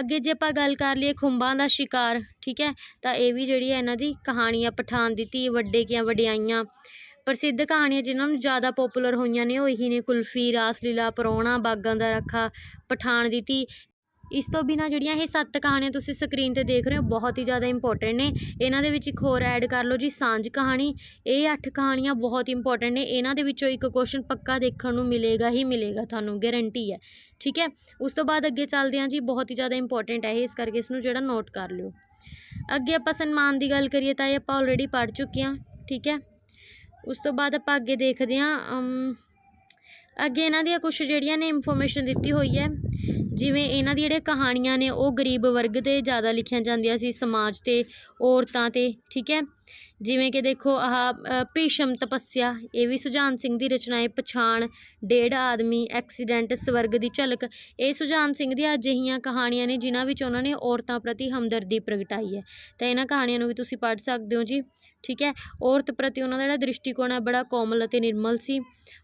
ਅੱਗੇ ਜੇ ਆਪਾਂ ਗੱਲ ਕਰ ਲਈਏ ਖੁੰਬਾਂ ਦਾ ਸ਼ਿਕਾਰ, ਠੀਕ ਹੈ? ਤਾਂ ਇਹ ਵੀ ਜਿਹੜੀ ਹੈ ਇਹਨਾਂ ਦੀ ਕਹਾਣੀ ਆ ਪਠਾਨ ਦੀ ਧੀ, ਵੱਡੇ ਕੀਆਂ, ਵਡਿਆਈਆਂ, ਪ੍ਰਸਿੱਧ ਕਹਾਣੀਆਂ ਜਿਨ੍ਹਾਂ ਨੂੰ ਜ਼ਿਆਦਾ ਪਪੂਲਰ ਹੋਈਆਂ ਨੇ, ਉਹ ਇਹੀ ਨੇ ਕੁਲਫੀ, ਰਾਸਲੀਲਾ, ਪਰੋਣਾ, ਬਾਗਾਂ ਦਾ ਰੱਖਾ, ਪਠਾਨ ਦੀ ਧੀ ਇਸ ਤੋਂ ਬਿਨਾਂ ਜਿਹੜੀਆਂ ਇਹ ਸੱਤ ਕਹਾਣੀਆਂ ਤੁਸੀਂ ਸਕਰੀਨ ਤੇ ਦੇਖ ਰਹੇ ਹੋ, ਬਹੁਤ ਹੀ ਜ਼ਿਆਦਾ ਇੰਪੋਰਟੈਂਟ ਨੇ। ਇਹਨਾਂ ਦੇ ਵਿੱਚ ਇੱਕ ਹੋਰ ਐਡ ਕਰ ਲਓ ਜੀ, ਸਾਂਝ ਕਹਾਣੀ। ਇਹ ਅੱਠ ਕਹਾਣੀਆਂ ਬਹੁਤ ਇੰਪੋਰਟੈਂਟ ਨੇ। ਇਹਨਾਂ ਦੇ ਵਿੱਚੋਂ ਇੱਕ ਕੁਐਸਚਨ ਪੱਕਾ ਦੇਖਣ ਨੂੰ ਮਿਲੇਗਾ ਹੀ ਮਿਲੇਗਾ, ਤੁਹਾਨੂੰ ਗਾਰੰਟੀ ਹੈ। ਠੀਕ ਹੈ? ਉਸ ਤੋਂ ਬਾਅਦ ਅੱਗੇ ਚੱਲਦੇ ਹਾਂ ਜੀ, ਬਹੁਤ ਹੀ ਜ਼ਿਆਦਾ ਇੰਪੋਰਟੈਂਟ ਹੈ ਇਹ, ਇਸ ਕਰਕੇ ਇਸ ਨੂੰ ਜਿਹੜਾ ਨੋਟ ਕਰ ਲਿਓ। ਅੱਗੇ ਆਪਾਂ ਸਨਮਾਨ ਦੀ ਗੱਲ ਕਰੀਏ ਤਾਂ ਇਹ ਆਪਾਂ ਆਲਰੇਡੀ ਪੜ੍ਹ ਚੁੱਕੇ ਹਾਂ। ਠੀਕ ਹੈ? ਉਸ ਤੋਂ ਬਾਅਦ ਆਪਾਂ ਅੱਗੇ ਦੇਖਦੇ ਹਾਂ ਅੱਗੇ ਇਹਨਾਂ ਦੀਆਂ ਕੁਝ ਜਿਹੜੀਆਂ ਨੇ ਇਨਫੋਰਮੇਸ਼ਨ ਦਿੱਤੀ ਹੋਈ ਹੈ, ਜਿਵੇਂ ਇਹਨਾਂ ਦੀ ਜਿਹੜੇ ਕਹਾਣੀਆਂ ਨੇ, ਉਹ ਗਰੀਬ ਵਰਗ ਤੇ ਜ਼ਿਆਦਾ ਲਿਖੀਆਂ ਜਾਂਦੀਆਂ ਸੀ, ਸਮਾਜ ਤੇ, ਔਰਤਾਂ ਤੇ, ਠੀਕ ਹੈ? ਜਿਵੇਂ ਕਿ ਦੇਖੋ, ਆਹ ਭੀਸ਼ਮ ਤਪੱਸਿਆ, ਇਹ ਵੀ ਸੁਜਾਨ ਸਿੰਘ ਦੀ ਰਚਨਾ ਹੈ, ਪਛਾਣ, ਡੇਢ ਆਦਮੀ, ਐਕਸੀਡੈਂਟ, ਸਵਰਗ ਦੀ ਝਲਕ, ਇਹ ਸੁਜਾਨ ਸਿੰਘ ਦੀਆਂ ਅਜਿਹੀਆਂ ਕਹਾਣੀਆਂ ਨੇ, ਜਿਨ੍ਹਾਂ ਵਿੱਚ ਉਹਨਾਂ ਨੇ ਔਰਤਾਂ ਪ੍ਰਤੀ ਹਮਦਰਦੀ ਪ੍ਰਗਟਾਈ ਹੈ। ਤਾਂ ਇਹਨਾਂ ਕਹਾਣੀਆਂ ਨੂੰ ਵੀ ਤੁਸੀਂ ਪੜ੍ਹ ਸਕਦੇ ਹੋ ਜੀ। ਠੀਕ ਹੈ? ਔਰਤ ਪ੍ਰਤੀ ਉਹਨਾਂ ਦਾ ਜਿਹੜਾ ਦ੍ਰਿਸ਼ਟੀਕੋਣ ਹੈ ਬੜਾ ਕੋਮਲ ਅਤੇ ਨਿਰਮਲ ਸੀ।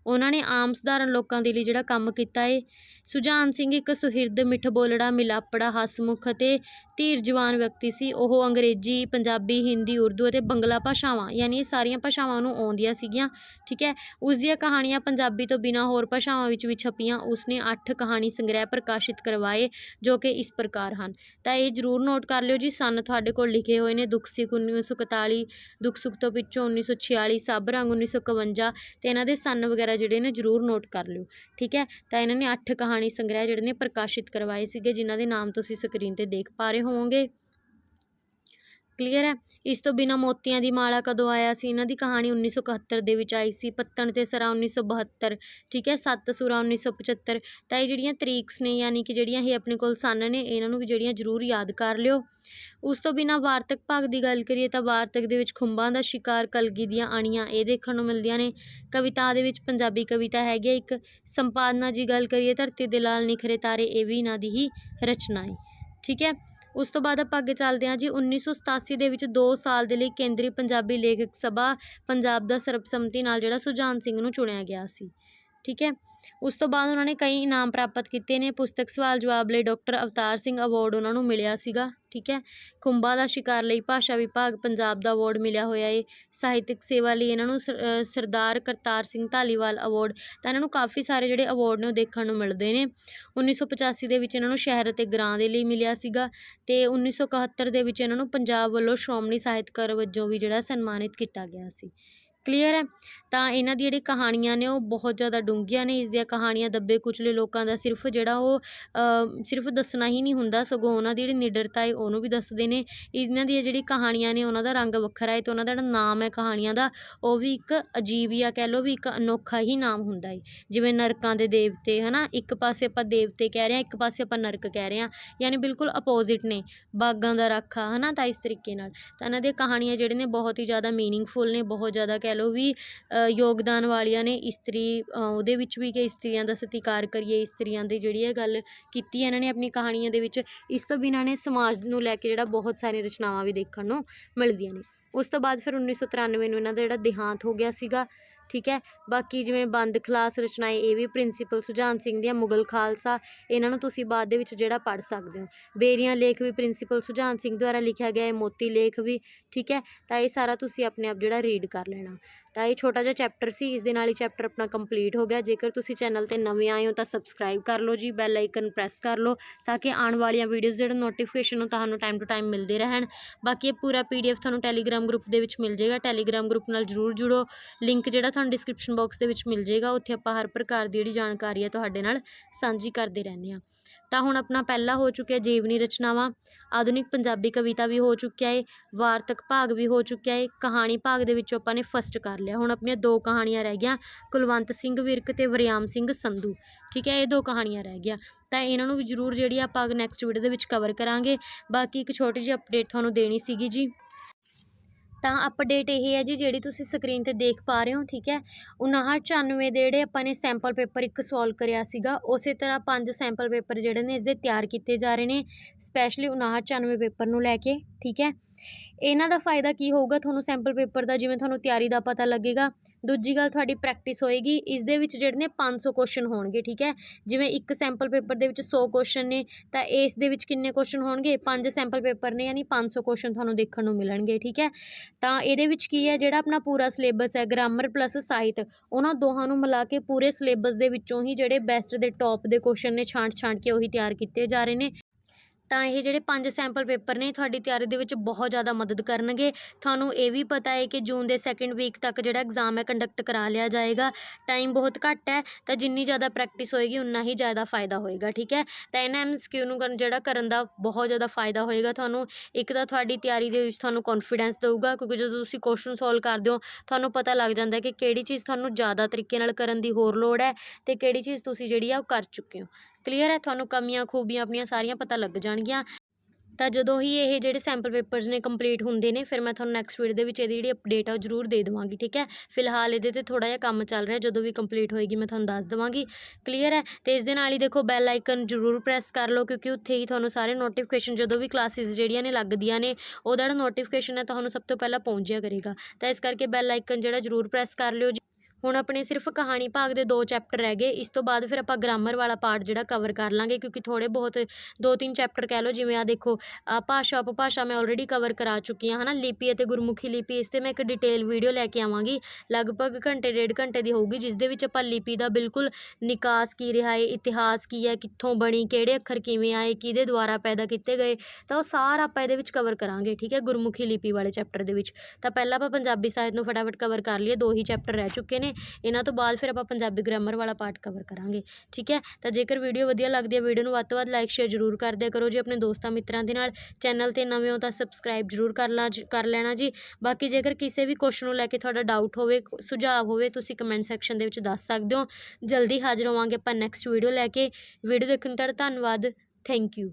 ਉਹਨਾਂ ਨੇ ਆਮ ਸਧਾਰਨ ਲੋਕਾਂ ਦੇ ਲਈ ਜਿਹੜਾ ਕੰਮ ਕੀਤਾ ਏ। ਸੁਜਾਨ ਸਿੰਘ ਇੱਕ ਸੁਹਿਰਦ, ਮਿੱਠ ਬੋਲੜਾ, ਮਿਲਾਪੜਾ, ਹਸਮੁਖ ਅਤੇ ਧੀਰ ਜਵਾਨ ਵਿਅਕਤੀ ਸੀ। ਉਹ ਅੰਗਰੇਜ਼ੀ, ਪੰਜਾਬੀ, ਹਿੰਦੀ, ਉਰਦੂ ਅਤੇ ਬੰਗਲਾ ਭਾਸ਼ਾਵਾਂ, ਯਾਨੀ ਇਹ ਸਾਰੀਆਂ ਭਾਸ਼ਾਵਾਂ ਨੂੰ ਆਉਂਦੀਆਂ ਸੀਗੀਆਂ, ਠੀਕ ਹੈ? ਉਸ ਦੀਆਂ ਕਹਾਣੀਆਂ ਪੰਜਾਬੀ ਤੋਂ ਬਿਨਾਂ ਹੋਰ ਭਾਸ਼ਾਵਾਂ ਵਿੱਚ ਵੀ ਛਪੀਆਂ। ਉਸਨੇ ਅੱਠ ਕਹਾਣੀ ਸੰਗ੍ਰਹਿ ਪ੍ਰਕਾਸ਼ਿਤ ਕਰਵਾਏ, ਜੋ ਕਿ ਇਸ ਪ੍ਰਕਾਰ ਹਨ। ਤਾਂ ਇਹ ਜ਼ਰੂਰ ਨੋਟ ਕਰ ਲਿਓ ਜੀ, ਸਨ ਤੁਹਾਡੇ ਕੋਲ ਲਿਖੇ ਹੋਏ ਨੇ ਦੁੱਖ, ਸਿੱਖ 1941 ਦੁੱਖ ਸੁੱਖ ਤੋਂ ਪਿੱਛੋਂ 1946 ਸਭ ਰੰਗ 1951 ਤੇ ਇਹਨਾਂ ਦੇ ਸੰਨ ਵਗੈਰਾ ਜਿਹੜੇ ਨੇ ਜ਼ਰੂਰ ਨੋਟ ਕਰ ਲਿਓ, ਠੀਕ ਹੈ? ਤਾਂ ਇਹਨਾਂ ਨੇ ਅੱਠ ਕਹਾਣੀ ਸੰਗ੍ਰਹਿ ਜਿਹੜੇ ਨੇ ਪ੍ਰਕਾਸ਼ਿਤ ਕਰਵਾਏ ਸੀਗੇ, ਜਿਨ੍ਹਾਂ ਦੇ ਨਾਮ ਤੁਸੀਂ ਸਕਰੀਨ ਤੇ ਦੇਖ ਪਾ ਰਹੇ ਹੋਵੋਗੇ। ਕਲੀਅਰ ਹੈ। ਇਸ ਤੋਂ ਬਿਨਾ ਮੋਤੀਆਂ ਦੀ ਮਾਲਾ ਕਦੋਂ ਆਇਆ ਸੀ? ਇਹਨਾਂ ਦੀ ਕਹਾਣੀ 1971 ਦੇ ਵਿੱਚ ਆਈ ਸੀ। ਪੱਤਣ ਤੇ ਸਰਾ 1972 ਠੀਕ ਹੈ? ਸੱਤ ਸੁਰਾ 1975 ਤਾਂ ਇਹ ਜਿਹੜੀਆਂ ਤਰੀਕਸ ਨੇ, ਯਾਨੀ ਕਿ ਜਿਹੜੀਆਂ ਇਹ ਆਪਣੇ ਕੋਲ ਸਨ ਨੇ, ਇਹਨਾਂ ਨੂੰ ਵੀ ਜਿਹੜੀਆਂ ਜ਼ਰੂਰ ਯਾਦ ਕਰ ਲਿਓ। ਉਸ ਤੋਂ ਬਿਨਾ ਵਾਰਤਕ ਭਾਗ ਦੀ ਗੱਲ ਕਰੀਏ ਤਾਂ ਵਾਰਤਕ ਦੇ ਵਿੱਚ ਖੁੰਬਾਂ ਦਾ ਸ਼ਿਕਾਰ, ਕਲਗੀ ਦੀਆਂ ਆਣੀਆਂ ਇਹ ਦੇਖਣ ਨੂੰ ਮਿਲਦੀਆਂ ਨੇ। ਕਵਿਤਾ ਦੇ ਵਿੱਚ ਪੰਜਾਬੀ ਕਵਿਤਾ ਹੈਗੀ ਹੈ। ਇੱਕ ਸੰਪਾਦਨਾ ਦੀ ਗੱਲ ਕਰੀਏ, ਧਰਤੀ ਦੇ ਲਾਲ ਨਿਖਰੇ ਤਾਰੇ, ਇਹ ਵੀ ਇਹਨਾਂ ਦੀ ਹੀ ਰਚਨਾ ਹੈ। ਠੀਕ ਹੈ? ਉਸ ਤੋਂ ਬਾਅਦ ਆਪਾਂ ਅੱਗੇ ਚੱਲਦੇ ਹਾਂ ਜੀ 1987 ਦੇ ਵਿੱਚ ਦੋ ਸਾਲ ਦੇ ਲਈ ਕੇਂਦਰੀ ਪੰਜਾਬੀ ਲੇਖਕ ਸਭਾ ਪੰਜਾਬ ਦਾ ਸਰਬਸੰਮਤੀ ਨਾਲ ਜਿਹੜਾ ਸੁਜਾਨ ਸਿੰਘ ਨੂੰ ਚੁਣਿਆ ਗਿਆ ਸੀ। ਠੀਕ ਹੈ। ਉਸ ਤੋਂ ਬਾਅਦ ਉਹਨਾਂ ਨੇ ਕਈ ਇਨਾਮ ਪ੍ਰਾਪਤ ਕੀਤੇ ਨੇ। ਪੁਸਤਕ ਸਵਾਲ ਜਵਾਬ ਲਈ ਡਾਕਟਰ ਅਵਤਾਰ ਸਿੰਘ ਅਵਾਰਡ ਉਹਨਾਂ ਨੂੰ ਮਿਲਿਆ ਸੀਗਾ, ਠੀਕ ਹੈ। ਖੁੰਬਾਂ ਦਾ ਸ਼ਿਕਾਰ ਲਈ ਭਾਸ਼ਾ ਵਿਭਾਗ ਪੰਜਾਬ ਦਾ ਅਵਾਰਡ ਮਿਲਿਆ ਹੋਇਆ ਏ। ਸਾਹਿਤਕ ਸੇਵਾ ਲਈ ਇਹਨਾਂ ਨੂੰ ਸਰਦਾਰ ਕਰਤਾਰ ਸਿੰਘ ਧਾਲੀਵਾਲ ਅਵਾਰਡ ਤਾਂ ਇਹਨਾਂ ਨੂੰ ਕਾਫੀ ਸਾਰੇ ਜਿਹੜੇ ਅਵਾਰਡ ਨੇ ਉਹ ਦੇਖਣ ਨੂੰ ਮਿਲਦੇ ਨੇ। 1985 ਦੇ ਵਿੱਚ ਇਹਨਾਂ ਨੂੰ ਸ਼ਹਿਰ ਅਤੇ ਗ੍ਰਾਂ ਦੇ ਲਈ ਮਿਲਿਆ ਸੀਗਾ ਤੇ 1971 ਦੇ ਵਿੱਚ ਇਹਨਾਂ ਨੂੰ ਪੰਜਾਬ ਵੱਲੋਂ ਸ਼੍ਰੋਮਣੀ ਸਾਹਿਤਕਾਰ ਵਜੋਂ ਵੀ ਜਿਹੜਾ ਸਨਮਾਨਿਤ ਕੀਤਾ ਗਿਆ ਸੀ। ਕਲੀਅਰ ਹੈ। ਤਾਂ ਇਹਨਾਂ ਦੀ ਜਿਹੜੀ ਕਹਾਣੀਆਂ ਨੇ ਉਹ ਬਹੁਤ ਜ਼ਿਆਦਾ ਡੂੰਘੀਆਂ ਨੇ। ਇਸ ਦੀਆਂ ਕਹਾਣੀਆਂ ਦੱਬੇ ਕੁਚਲੇ ਲੋਕਾਂ ਦਾ ਸਿਰਫ ਜਿਹੜਾ ਉਹ ਸਿਰਫ ਦੱਸਣਾ ਹੀ ਨਹੀਂ ਹੁੰਦਾ। ਸਗੋਂ ਉਹਨਾਂ ਦੀ ਜਿਹੜੀ ਨਿਡਰਤਾ ਹੈ ਉਹਨੂੰ ਵੀ ਦੱਸਦੇ ਨੇ। ਇਹਨਾਂ ਦੀਆਂ ਜਿਹੜੀ ਕਹਾਣੀਆਂ ਨੇ ਉਹਨਾਂ ਦਾ ਰੰਗ ਵੱਖਰਾ ਹੈ ਅਤੇ ਉਹਨਾਂ ਦਾ ਜਿਹੜਾ ਨਾਮ ਹੈ ਕਹਾਣੀਆਂ ਦਾ, ਉਹ ਵੀ ਇੱਕ ਅਜੀਬ ਜਾਂ ਕਹਿ ਲਓ ਵੀ ਇੱਕ ਅਨੋਖਾ ਹੀ ਨਾਮ ਹੁੰਦਾ ਹੈ। ਜਿਵੇਂ ਨਰਕਾਂ ਦੇ ਦੇਵਤੇ ਹੈ ਨਾ ਇੱਕ ਪਾਸੇ ਆਪਾਂ ਦੇਵਤੇ ਕਹਿ ਰਹੇ ਹਾਂ, ਇੱਕ ਪਾਸੇ ਆਪਾਂ ਨਰਕ ਕਹਿ ਰਹੇ ਹਾਂ। ਯਾਨੀ ਬਿਲਕੁਲ ਅਪੋਜ਼ਿਟ ਨੇ, ਬਾਗਾਂ ਦਾ ਰਾਖਾ ਹੈ ਨਾ ਤਾਂ ਇਸ ਤਰੀਕੇ ਨਾਲ। ਤਾਂ ਇਹਨਾਂ ਦੀਆਂ ਕਹਾਣੀਆਂ ਜਿਹੜੇ ਨੇ ਬਹੁਤ ਹੀ ਜ਼ਿਆਦਾ ਮੀਨਿੰਗਫੁਲ ਨੇ, ਬਹੁਤ ਜ਼ਿਆਦਾ ਕਹਿ ਲਓ ਵੀ ਯੋਗਦਾਨ ਵਾਲੀਆਂ ਨੇ ਇਸਤਰੀ ਉਹਦੇ ਵਿੱਚ ਵੀ ਕਿ ਇਸਤਰੀਆਂ ਦਾ ਸਤਿਕਾਰ ਕਰੀਏ, ਇਸਤਰੀਆਂ ਦੀ ਜਿਹੜੀ ਇਹ ਗੱਲ ਕੀਤੀ ਹੈ ਇਹਨਾਂ ਨੇ ਆਪਣੀ ਕਹਾਣੀਆਂ ਦੇ ਵਿੱਚ, ਇਸ ਤੋਂ ਬਿਨਾਂ ਨੇ ਸਮਾਜ ਨੂੰ ਲੈ ਕੇ ਜਿਹੜਾ ਬਹੁਤ ਸਾਰੀਆਂ ਰਚਨਾਵਾਂ ਵੀ ਦੇਖਣ ਨੂੰ ਮਿਲਦੀਆਂ ਨੇ। ਉਸ ਤੋਂ ਬਾਅਦ ਫਿਰ 1993 ਨੂੰ ਇਹਨਾਂ ਦਾ ਜਿਹੜਾ ਦੇਹਾਂਤ ਹੋ ਗਿਆ ਸੀਗਾ ਠੀਕ ਹੈ? ਬਾਕੀ ਜਿਵੇਂ ਬੰਦ ਖਲਾਸ ਰਚਨਾਏ, ਇਹ ਵੀ ਪ੍ਰਿੰਸੀਪਲ ਸੁਜਾਨ ਸਿੰਘ ਦੀਆਂ ਮੁਗਲ ਖਾਲਸਾ, ਇਹਨਾਂ ਨੂੰ ਤੁਸੀਂ ਬਾਅਦ ਦੇ ਵਿੱਚ ਜਿਹੜਾ ਪੜ੍ਹ ਸਕਦੇ ਹੋ। ਬੇਰੀਆਂ ਲੇਖ ਵੀ ਪ੍ਰਿੰਸੀਪਲ ਸੁਜਾਨ ਸਿੰਘ ਦੁਆਰਾ ਲਿਖਿਆ ਗਿਆ ਹੈ, ਮੋਤੀ ਲੇਖ ਵੀ, ਠੀਕ ਹੈ? ਤਾਂ ਇਹ ਸਾਰਾ ਤੁਸੀਂ ਆਪਣੇ ਆਪ ਜਿਹੜਾ ਰੀਡ ਕਰ ਲੈਣਾ। ਤਾਂ ਇਹ ਛੋਟਾ ਜਿਹਾ ਚੈਪਟਰ ਸੀ, ਇਸ ਦੇ ਨਾਲ ਹੀ ਚੈਪਟਰ ਆਪਣਾ ਕੰਪਲੀਟ ਹੋ ਗਿਆ। ਜੇਕਰ ਤੁਸੀਂ ਚੈਨਲ ਤੇ ਨਵੇਂ ਆਏ ਹੋ ਤਾਂ ਸਬਸਕ੍ਰਾਈਬ ਕਰ ਲਓ ਜੀ, ਬੈਲ ਆਈਕਨ ਪ੍ਰੈਸ ਕਰ ਲਓ, ਤਾਂ ਕਿ ਆਉਣ ਵਾਲੀਆਂ ਵੀਡੀਓਜ਼ ਜਿਹੜਾ ਨੋਟੀਫਿਕੇਸ਼ਨ ਉਹ ਤੁਹਾਨੂੰ ਟਾਈਮ ਟੂ ਟਾਈਮ ਮਿਲਦੇ ਰਹਿਣ। ਬਾਕੀ ਇਹ ਪੂਰਾ ਪੀਡੀਐਫ ਤੁਹਾਨੂੰ ਟੈਲੀਗ੍ਰਾਮ ਗਰੁੱਪ ਦੇ ਵਿੱਚ ਮਿਲ ਜਾਏਗਾ। ਟੈਲੀਗ੍ਰਾਮ ਗਰੁੱਪ ਨਾਲ ਜਰੂਰ ਜੁੜੋ। ਲਿੰਕ ਜਿਹੜਾ ਤੁਹਾਨੂੰ ਡਿਸਕ੍ਰਿਪਸ਼ਨ ਬਾਕਸ ਦੇ ਵਿੱਚ ਮਿਲ ਜਾਏਗਾ, ਉੱਥੇ ਆਪਾਂ ਹਰ ਪ੍ਰਕਾਰ ਦੀ ਜਿਹੜੀ ਜਾਣਕਾਰੀ ਹੈ ਤੁਹਾਡੇ ਨਾਲ ਸਾਂਝੀ ਕਰਦੇ ਰਹਿੰਦੇ ਹਾਂ। ਤਾਂ ਹੁਣ ਆਪਣਾ ਪਹਿਲਾ ਹੋ ਚੁੱਕਿਆ ਜੀਵਨੀ ਰਚਨਾਵਾਂ, ਆਧੁਨਿਕ ਪੰਜਾਬੀ ਕਵਿਤਾ ਵੀ ਹੋ ਚੁੱਕਿਆ ਏ, ਵਾਰਤਕ ਭਾਗ ਵੀ ਹੋ ਚੁੱਕਿਆ ਏ, ਕਹਾਣੀ ਭਾਗ ਦੇ ਵਿੱਚੋਂ ਆਪਾਂ ਨੇ ਫਸਟ ਕਰ ਲਿਆ। ਹੁਣ ਆਪਣੀਆਂ ਦੋ ਕਹਾਣੀਆਂ ਰਹਿ ਗਈਆਂ, ਕੁਲਵੰਤ ਸਿੰਘ ਵਿਰਕ ਅਤੇ ਵਰਿਆਮ ਸਿੰਘ ਸੰਧੂ। ਠੀਕ ਹੈ, ਇਹ ਦੋ ਕਹਾਣੀਆਂ ਰਹਿ ਗਈਆਂ। ਤਾਂ ਇਹਨਾਂ ਨੂੰ ਵੀ ਜ਼ਰੂਰ ਜਿਹੜੀ ਆਪਾਂ ਨੈਕਸਟ ਵੀਡੀਓ ਦੇ ਵਿੱਚ ਕਵਰ ਕਰਾਂਗੇ। ਬਾਕੀ ਇੱਕ ਛੋਟੀ ਜਿਹੀ ਅਪਡੇਟ ਤੁਹਾਨੂੰ ਦੇਣੀ ਸੀਗੀ ਜੀ। ਤਾਂ ਅਪਡੇਟ ਇਹ ਹੈ ਜੀ, ਜਿਹੜੀ ਤੁਸੀਂ ਸਕਰੀਨ ਤੇ ਦੇਖ ਪਾ ਰਹੇ ਹੋ, ਠੀਕ ਹੈ? 5994 ਦੇ ਜਿਹੜੇ ਆਪਾਂ ਨੇ ਸੈਂਪਲ ਪੇਪਰ ਇੱਕ ਸੋਲਵ ਕਰਿਆ ਸੀਗਾ, ਉਸੇ ਤਰ੍ਹਾਂ ਪੰਜ ਸੈਂਪਲ ਪੇਪਰ ਜਿਹੜੇ ਨੇ ਇਸ ਦੇ ਤਿਆਰ ਕੀਤੇ ਜਾ ਰਹੇ ਨੇ ਸਪੈਸ਼ਲੀ 5994 ਪੇਪਰ ਨੂੰ ਲੈ ਕੇ, ਠੀਕ ਹੈ? ਇਹਨਾਂ ਦਾ ਫਾਇਦਾ ਕੀ ਹੋਊਗਾ? ਤੁਹਾਨੂੰ ਸੈਂਪਲ ਪੇਪਰ ਦਾ, ਜਿਵੇਂ ਤੁਹਾਨੂੰ ਤਿਆਰੀ ਦਾ ਪਤਾ ਲੱਗੇਗਾ। ਦੂਜੀ ਗੱਲ ਤੁਹਾਡੀ ਪ੍ਰੈਕਟਿਸ ਹੋਏਗੀ। ਇਸ ਦੇ ਵਿੱਚ ਜਿਹੜੇ ਨੇ 500 ਕੁਐਸਚਨ ਹੋਣਗੇ, ਠੀਕ ਹੈ? ਜਿਵੇਂ ਇੱਕ ਸੈਂਪਲ ਪੇਪਰ ਦੇ ਵਿੱਚ 100 ਕੁਐਸਚਨ ਨੇ, ਤਾਂ ਇਸ ਦੇ ਵਿੱਚ ਕਿੰਨੇ ਕੁਐਸਚਨ ਹੋਣਗੇ? ਪੰਜ ਸੈਂਪਲ ਪੇਪਰ ਨੇ, ਯਾਨੀ 500 ਕੁਐਸਚਨ ਤੁਹਾਨੂੰ ਦੇਖਣ ਨੂੰ ਮਿਲਣਗੇ, ਠੀਕ ਹੈ? ਤਾਂ ਇਹਦੇ ਵਿੱਚ ਕੀ ਹੈ? ਜਿਹੜਾ ਆਪਣਾ ਪੂਰਾ ਸਿਲੇਬਸ ਹੈ ਗ੍ਰਾਮਰ ਪਲੱਸ ਸਾਹਿਤ, ਉਹਨਾਂ ਦੋਹਾਂ ਨੂੰ ਮਿਲਾ ਕੇ ਪੂਰੇ ਸਿਲੇਬਸ ਦੇ ਵਿੱਚੋਂ ਹੀ ਜਿਹੜੇ ਬੈਸਟ ਦੇ ਟੌਪ ਦੇ ਕੁਐਸਚਨ ਨੇ ਛਾਂਟ ਛਾਂਟ ਕੇ ਉਹੀ ਤਿਆਰ ਕੀਤੇ ਜਾ ਰਹੇ ਨੇ। ਤਾਂ ਇਹ ਜਿਹੜੇ ਪੰਜ ਸੈਂਪਲ ਪੇਪਰ ਨੇ, ਤੁਹਾਡੀ ਤਿਆਰੀ ਦੇ ਵਿੱਚ ਬਹੁਤ ਜ਼ਿਆਦਾ ਮਦਦ ਕਰਨਗੇ। ਤੁਹਾਨੂੰ ਇਹ ਵੀ ਪਤਾ ਹੈ ਕਿ ਜੂਨ ਦੇ ਸੈਕਿੰਡ ਵੀਕ ਤੱਕ ਜਿਹੜਾ ਐਗਜ਼ਾਮ ਹੈ ਕੰਡਕਟ ਕਰਾ ਲਿਆ ਜਾਏਗਾ। ਟਾਈਮ ਬਹੁਤ ਘੱਟ ਹੈ, ਤਾਂ ਜਿੰਨੀ ਜ਼ਿਆਦਾ ਪ੍ਰੈਕਟਿਸ ਹੋਏਗੀ, ਉਨਾ ਹੀ ਜ਼ਿਆਦਾ ਫਾਇਦਾ ਹੋਏਗਾ, ਠੀਕ ਹੈ? ਤਾਂ ਇਹਨਾਂ ਐਮਸੀਕਿਊ ਨੂੰ ਕਰਨ- ਜਿਹੜਾ ਕਰਨ ਦਾ ਬਹੁਤ ਜ਼ਿਆਦਾ ਫਾਇਦਾ ਹੋਏਗਾ ਤੁਹਾਨੂੰ। ਇੱਕ ਤਾਂ ਤੁਹਾਡੀ ਤਿਆਰੀ ਦੇ ਵਿੱਚ ਤੁਹਾਨੂੰ ਕੌਨਫੀਡੈਂਸ ਦੇਊਗਾ, ਕਿਉਂਕਿ ਜਦੋਂ ਤੁਸੀਂ ਕੁਐਸਚਨ ਸੋਲਵ ਕਰਦੇ ਹੋ, ਤੁਹਾਨੂੰ ਪਤਾ ਲੱਗ ਜਾਂਦਾ ਕਿ ਕਿਹੜੀ ਚੀਜ਼ ਤੁਹਾਨੂੰ ਜ਼ਿਆਦਾ ਤਰੀਕੇ ਨਾਲ ਕਰਨ ਦੀ ਹੋਰ ਲੋੜ ਹੈ ਤੇ ਕਿਹੜੀ ਚੀਜ਼ ਤੁਸੀਂ ਜਿਹੜੀ ਆ ਉਹ ਕਰ ਚੁੱਕੇ ਹੋ। ਕਲੀਅਰ ਹੈ, ਤੁਹਾਨੂੰ ਕਮੀਆਂ, ਖੂਬੀਆਂ ਆਪਣੀਆਂ ਸਾਰੀਆਂ ਪਤਾ ਲੱਗ ਜਾਣਗੀਆਂ। ਤਾਂ ਜਦੋਂ ਹੀ ਇਹ ਜਿਹੜੇ ਸੈਂਪਲ ਪੇਪਰਸ ਨੇ ਕੰਪਲੀਟ ਹੁੰਦੇ ਨੇ, ਫਿਰ ਮੈਂ ਤੁਹਾਨੂੰ ਨੈਕਸਟ ਵੀਡੀਓ ਦੇ ਵਿੱਚ ਇਹਦੀ ਜਿਹੜੀ ਅਪਡੇਟ ਆ ਉਹ ਜ਼ਰੂਰ ਦੇ ਦੇਵਾਂਗੀ, ਠੀਕ ਹੈ? ਫਿਲਹਾਲ ਇਹਦੇ ਤੇ ਥੋੜਾ ਜਿਹਾ ਕੰਮ ਚੱਲ ਰਿਹਾ, ਜਦੋਂ ਵੀ ਕੰਪਲੀਟ ਹੋਏਗੀ ਮੈਂ ਤੁਹਾਨੂੰ ਦੱਸ ਦੇਵਾਂਗੀ। ਕਲੀਅਰ ਹੈ? ਤੇ ਇਸ ਦੇ ਨਾਲ ਹੀ ਦੇਖੋ ਬੈਲ ਆਈਕਨ ਜ਼ਰੂਰ ਪ੍ਰੈਸ ਕਰ ਲਓ, ਕਿਉਂਕਿ ਉੱਥੇ ਹੀ ਤੁਹਾਨੂੰ ਸਾਰੇ ਨੋਟੀਫਿਕੇਸ਼ਨ ਜਦੋਂ ਵੀ ਕਲਾਸਿਸ ਜਿਹੜੀਆਂ ਨੇ ਲੱਗਦੀਆਂ ਨੇ, ਉਹਦਾ ਜਿਹੜਾ ਨੋਟੀਫਿਕੇਸ਼ਨ ਹੈ ਤੁਹਾਨੂੰ ਸਭ ਤੋਂ ਪਹਿਲਾਂ ਪਹੁੰਚ ਜਾਇਆ ਕਰੇਗਾ। ਤਾਂ ਇਸ ਕਰਕੇ ਬੈਲ ਆਈਕਨ ਜਿਹੜਾ ਜ਼ਰੂਰ ਪ੍ਰੈਸ ਕਰ ਲਿਓ। ਜੀ ਹੁਣ ਆਪਣੇ ਸਿਰਫ ਕਹਾਣੀ ਭਾਗ ਦੇ ਦੋ ਚੈਪਟਰ ਰਹਿ ਗਏ, ਇਸ ਤੋਂ ਬਾਅਦ ਫਿਰ ਆਪਾਂ ਗ੍ਰਾਮਰ ਵਾਲਾ ਪਾਰਟ ਜਿਹੜਾ ਕਵਰ ਕਰ ਲਾਂਗੇ, ਕਿਉਂਕਿ ਥੋੜ੍ਹੇ ਬਹੁਤ ਦੋ ਤਿੰਨ ਚੈਪਟਰ ਕਹਿ ਲਓ, ਜਿਵੇਂ ਆ ਦੇਖੋ ਆ ਭਾਸ਼ਾ, ਉਪਭਾਸ਼ਾ ਮੈਂ ਆਲਰੇਡੀ ਕਵਰ ਕਰਾ ਚੁੱਕੀ ਹਾਂ ਹੈ ਨਾ ਲਿਪੀ ਅਤੇ ਗੁਰਮੁਖੀ ਲਿਪੀ, ਇਸ 'ਤੇ ਮੈਂ ਇੱਕ ਡਿਟੇਲ ਵੀਡੀਓ ਲੈ ਕੇ ਆਵਾਂਗੀ, ਲਗਭਗ ਘੰਟੇ, ਡੇਢ ਘੰਟੇ ਦੀ ਹੋਊਗੀ, ਜਿਸ ਦੇ ਵਿੱਚ ਆਪਾਂ ਲਿਪੀ ਦਾ ਬਿਲਕੁਲ ਨਿਕਾਸ ਕੀ ਰਿਹਾ ਹੈ, ਇਤਿਹਾਸ ਕੀ ਹੈ, ਕਿੱਥੋਂ ਬਣੀ, ਕਿਹੜੇ ਅੱਖਰ ਕਿਵੇਂ ਆਏ, ਕਿਹਦੇ ਦੁਆਰਾ ਪੈਦਾ ਕੀਤੇ ਗਏ, ਤਾਂ ਉਹ ਸਾਰਾ ਆਪਾਂ ਇਹਦੇ ਵਿੱਚ ਕਵਰ ਕਰਾਂਗੇ, ਠੀਕ ਹੈ, ਗੁਰਮੁਖੀ ਲਿਪੀ ਵਾਲੇ ਚੈਪਟਰ ਦੇ ਵਿੱਚ। ਤਾਂ ਪਹਿਲਾਂ ਆਪਾਂ ਪੰਜਾਬੀ ਸਾਹਿਤ ਨੂੰ ਫਟਾਫਟ ਕਵਰ ਕਰ ਲਈਏ, ਦੋ ਹੀ ਚੈਪਟਰ ਰਹਿ ਚੁੱਕੇ ਨੇ ਇਹਨਾਂ ਤੋਂ ਬਾਅਦ ਫਿਰ ਆਪਾਂ ਪੰਜਾਬੀ ਗ੍ਰਾਮਰ ਵਾਲਾ ਪਾਰਟ ਕਵਰ ਕਰਾਂਗੇ, ਠੀਕ ਹੈ? ਤਾਂ ਜੇਕਰ ਵੀਡੀਓ ਵਧੀਆ ਲੱਗਦੀ ਹੈ ਵੀਡੀਓ ਨੂੰ ਵੱਧ ਤੋਂ ਵੱਧ ਲਾਈਕ ਸ਼ੇਅਰ ਜ਼ਰੂਰ ਕਰ ਦਿਆ ਕਰੋ ਜੀ ਆਪਣੇ ਦੋਸਤਾਂ ਮਿੱਤਰਾਂ ਦੇ ਨਾਲ। ਚੈਨਲ ਤੇ ਨਵੇਂ ਹੋ ਤਾਂ ਸਬਸਕ੍ਰਾਈਬ ਜ਼ਰੂਰ ਕਰ ਲਾ ਕਰ ਲੈਣਾ ਜੀ। ਬਾਕੀ ਜੇਕਰ ਕਿਸੇ ਵੀ ਕੁਐਸਚਨ ਨੂੰ ਲੈ ਕੇ ਤੁਹਾਡਾ ਡਾਊਟ ਹੋਵੇ ਸੁਝਾਅ ਹੋਵੇ, ਤੁਸੀਂ ਕਮੈਂਟ ਸੈਕਸ਼ਨ ਦੇ ਵਿੱਚ ਦੱਸ ਸਕਦੇ ਹੋ। ਜਲਦੀ ਹਾਜ਼ਰ ਹੋਵਾਂਗੇ ਆਪਾਂ ਨੈਕਸਟ ਵੀਡੀਓ ਲੈ ਕੇ। ਵੀਡੀਓ ਦੇਖਣ ਦਾ ਧੰਨਵਾਦ। Thank you